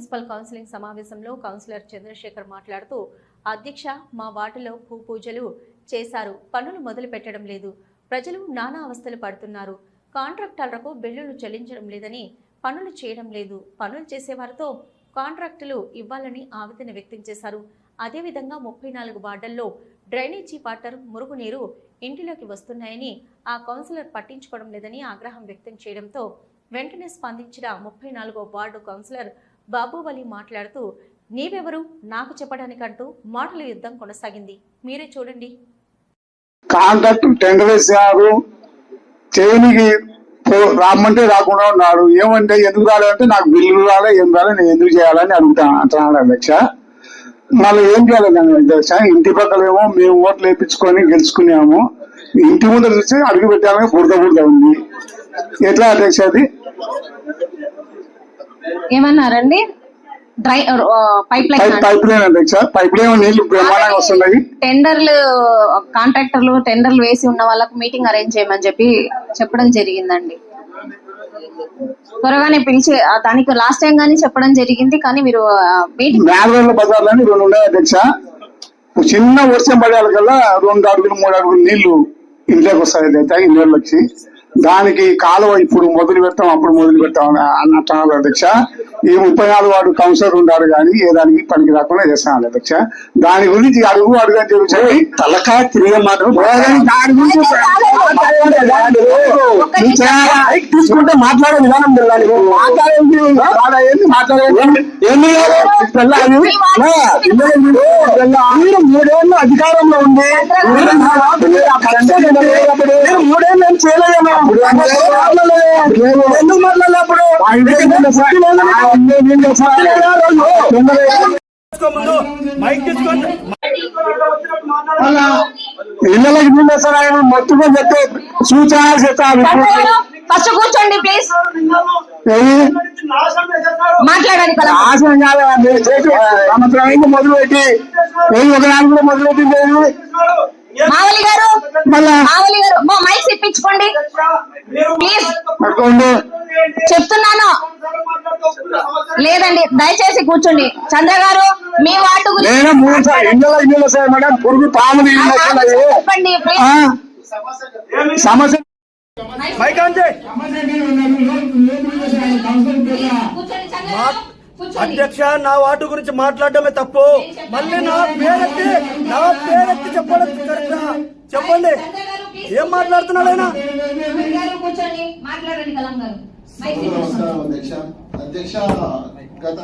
Municipal counselling సమావేశంలో councillor Chandrashekar మాట్లాడుతూ అధ్యక్ష మా వాటిలో భూ పూజలు చేశారు. పనులు మొదలు పెట్టడం లేదు. ప్రజలు నానా అవస్థలు పడుతున్నారు. కాంట్రాక్టర్లకు బిల్లులు చెల్లించడం లేదని పనులు చేయడం లేదు. పనులు చేసేవారితో కాంట్రాక్టులు ఇవ్వాలని ఆవేదన వ్యక్తం చేశారు. అదేవిధంగా ముప్పై నాలుగు వార్డుల్లో డ్రైనేజీ వాటర్ మురుగునీరు ఇంటిలోకి వస్తున్నాయని ఆ కౌన్సిలర్ పట్టించుకోవడం లేదని ఆగ్రహం వ్యక్తం చేయడంతో వెంటనే స్పందించిన ముప్పై నాలుగో వార్డు కౌన్సిలర్ బాబువలి మాట్లాడుతూ నీవెవరు? నాకు చెప్పడానికంటూ మాటల యుద్ధం కొనసాగింది. మీరే చూడండి. కాంట్రాక్ట్ టెండర్ వేసారు చేయనికి పో- రాకుండా ఉన్నాడు ఏమంటే ఎందుకు రాలేదంటే నాకు బిల్లు రాలే ఏం రాలే నేను ఎందుకు చేయాలని అడుగుతాను అంటున్నాడు అధ్యక్ష. మళ్ళీ ఏం చేయాలి అధ్యక్ష? ఇంటి పక్కలేమో మేము ఓట్లు వేయించుకొని గెలుచుకున్నాము. ఇంటి ముందర చూసి అడుగు పెట్టాలని బురద బురద ఉంది. ఎట్లా అధ్యక్ష అది? ఏమన్నారండి? Dry pipeline pipeline అధ్యక్ష పైప్ లైన్ నీళ్ళు బ్రహ్మాండంగా వస్తున్నాయి. టెండర్లు కాంట్రాక్టర్లు టెండర్లు వేసి ఉన్న వాళ్ళకు మీటింగ్ అరేంజ్ చేయమని చెప్పి చెప్పడం జరిగిందండి. త్వరగానే పిలిచి ఆ, దానికి లాస్ట్ టైం గానీ చెప్పడం జరిగింది కానీ మీరు మీటింగ్ మేడవేళ్ళ బజార్లని రెండు ఉన్నాయి అధ్యక్ష చిన్న వర్షం పడేకల్లా రెండు అడుగులు మూడు అడుగులు నీళ్ళు ఇంట్లోకి వస్తాయి అధ్యక్ష ఇళ్ళకి వచ్చి. దానికి కాలువ ఇప్పుడు మొదలు పెడతాం అప్పుడు మొదలు పెడతాం అని అన్నట్టు అధ్యక్ష ఈ ముప్పై నాలుగు వాడు కౌన్సిలర్ ఉన్నారు కానీ ఏ దానికి పనికి రాకుండా చేస్తాను అధ్యక్ష దాని గురించి అడుగు అడుగు అని చెప్పి తలకాయ తిరిగే మాత్రం దాని గురించి? తీసుకుంటే మాట్లాడే విధానం తెల్లాలి మీరు మూడేళ్ళు అధికారంలో ఉంది మీరు మూడేళ్ళు ఏం చేయలేదేమో ఎందుకు మాట్లాడలేప్పుడు? మైక్ తీసుకోండి. ఇళ్ళకి నీళ్ళు వస్తారా మొత్తం చెప్తే సూచన చెప్తారు. ఫస్ట్ కూర్చోండి ప్లీజ్? మాట్లాడండి నాశనం కాదు సంవత్సరం అయింది ఒక నాలుగు కూడా? మావలి గారు మావలి గారు మా మైక్ ఇప్పించుకోండి. ప్లీజ్ చెప్తున్నాను. లేదండి దయచేసి కూర్చోండి. చంద్ర గారు నేను మూడు సార్లు ఇళ్ళలో ఇల్లు వస్తాయి మేడం పురుగు ఆ, సమస్య అధ్యక్ష నా వార్డు గురించి మాట్లాడడమే తప్పు. మళ్ళీ నా పేరెత్తి నా పేరెత్తి చెప్పడం కరెక్టా? చెప్పండి. ఏం మాట్లాడుతున్నాడు ఆయన? అధ్యక్ష. అధ్యక్ష